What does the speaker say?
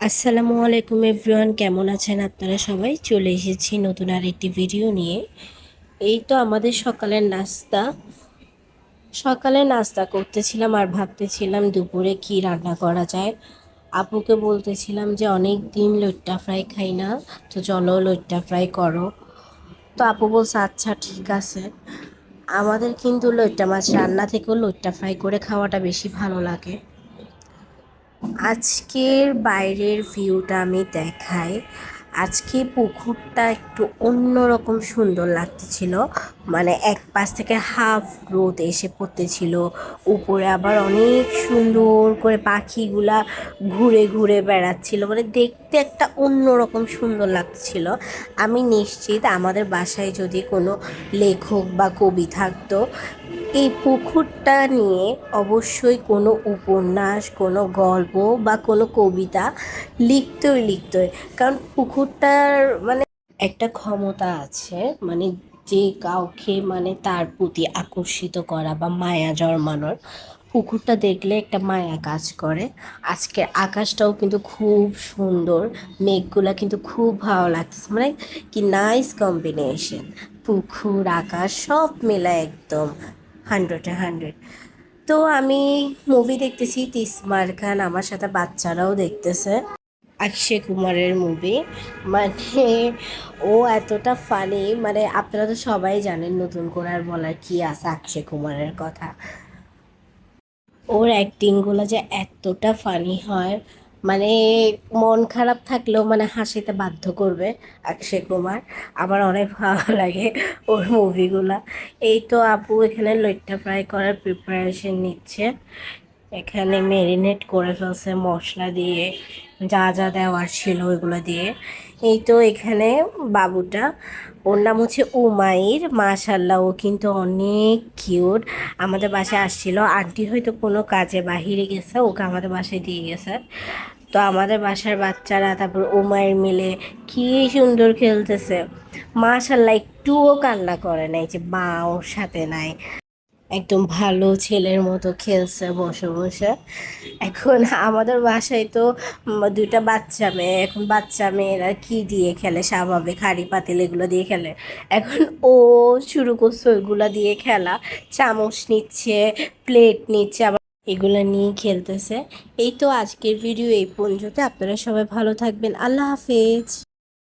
আসসালামু আলাইকুম এভরিওয়ান, কেমন আছেন আপনারা সবাই? চলে এসেছি নতুন আর একটি ভিডিও নিয়ে। এই তো আমাদের সকালের নাস্তা। সকালে নাস্তা করতেছিলাম আর ভাবতেছিলাম দুপুরে কি রান্না করা যায়। আপুকে বলতেছিলাম যে অনেক দিন লইট্টা ফ্রাই খাই না, তো চলো লইট্টা ফ্রাই করো। তো আপু বলছে আচ্ছা ঠিক আছে। আমাদের কিন্তু লইট্টা মাছ রান্না থেকেও লইট্টা ফ্রাই করে খাওয়াটা বেশি ভালো লাগে। আজকের বাইরের ভিউটা আমি দেখাই। আজকে পুকুরটা একটু অন্যরকম সুন্দর লাগতেছিল। মানে এক পাশ থেকে হাফ রোদ এসে পড়তেছিল। উপরে আবার অনেক সুন্দর করে পাখিগুলা ঘুরে ঘুরে বেড়াচ্ছিল। মানে দেখতে একটা অন্যরকম সুন্দর লাগছিল আমি নিশ্চিত আমাদের বাসায় যদি কোনো লেখক বা কবি থাকতো, এই পুকুরটা নিয়ে অবশ্যই কোনো উপন্যাস, কোনো গল্প বা কোনো কবিতা লিখতই লিখতই। কারণ পুকুরটার মানে একটা ক্ষমতা আছে মানে যে কাউকে মানে তার প্রতি আকর্ষিত করা বা মায়া জন্মানোর। পুকুরটা দেখলে একটা মায়া কাজ করে। আজকের আকাশটাও কিন্তু খুব সুন্দর, মেঘগুলা কিন্তু খুব ভালো লাগতেছে। মানে কি নাইস কম্বিনেশন পুকুর, আকাশ সব মেলা একদম হান্ড্রেডে হান্ড্রেড তো আমি মুভি দেখতেছি, তিসমার খান, আমার সাথে বাচ্চারাও দেখতেছে। অক্ষয় কুমারের মুভি মানে ও এতটা ফানি মানে আপনারা তো সবাই জানেন নতুন করে আর বলার কি আছে অক্ষয় কুমারের কথা। ওর অ্যাক্টিংগুলো যে এতটা ফানি হয় মানে মন খারাপ থাকলেও মানে হাসিতে বাধ্য করবে অক্ষয় কুমার। আমার অনেক ভালো লাগে ওর মুভিগুলা এই তো আপু এখানে লইট্টা ফ্রাই করার প্রিপারেশন নিচ্ছে। এখানে মেরিনেট করে ফেলছে মশলা দিয়ে, যা যা দেওয়ার ছিল ওইগুলো দিয়ে। এই তো এখানে বাবুটা, ওর নাম হচ্ছে উমাইর মাশাল্লাহ ও কিন্তু অনেক কিউট আমাদের বাসায় আসছিল, আন্টি হয়তো কোনো কাজে বাহিরে গেছে, ওকে আমাদের বাসায় দিয়ে গেছে। তো আমাদের বাসার বাচ্চারা, তারপর উমাইর মিলে কি সুন্দর খেলতেছে। মাশাল্লাহ একটুও কান্না করে নাই যে মা ওর সাথে নাই। একদম ভালো ছেলের মতো খেলছে, বসে বসে। এখন আমাদের বাসায় তো দুইটা বাচ্চা মেয়ে। এখন বাচ্চা মেয়েরা কি দিয়ে খেলে? স্বাভাবিক হাঁড়ি পাতিল এগুলো দিয়ে খেলে। এখন ও শুরু করছে ওইগুলা দিয়ে খেলা। চামচ নিচ্ছে প্লেট নিচ্ছে, আবার এগুলো নিয়ে খেলতেছে। এই তো আজকের ভিডিও এই পর্যন্ত। আপনারা সবাই ভালো থাকবেন। আল্লাহ হাফেজ।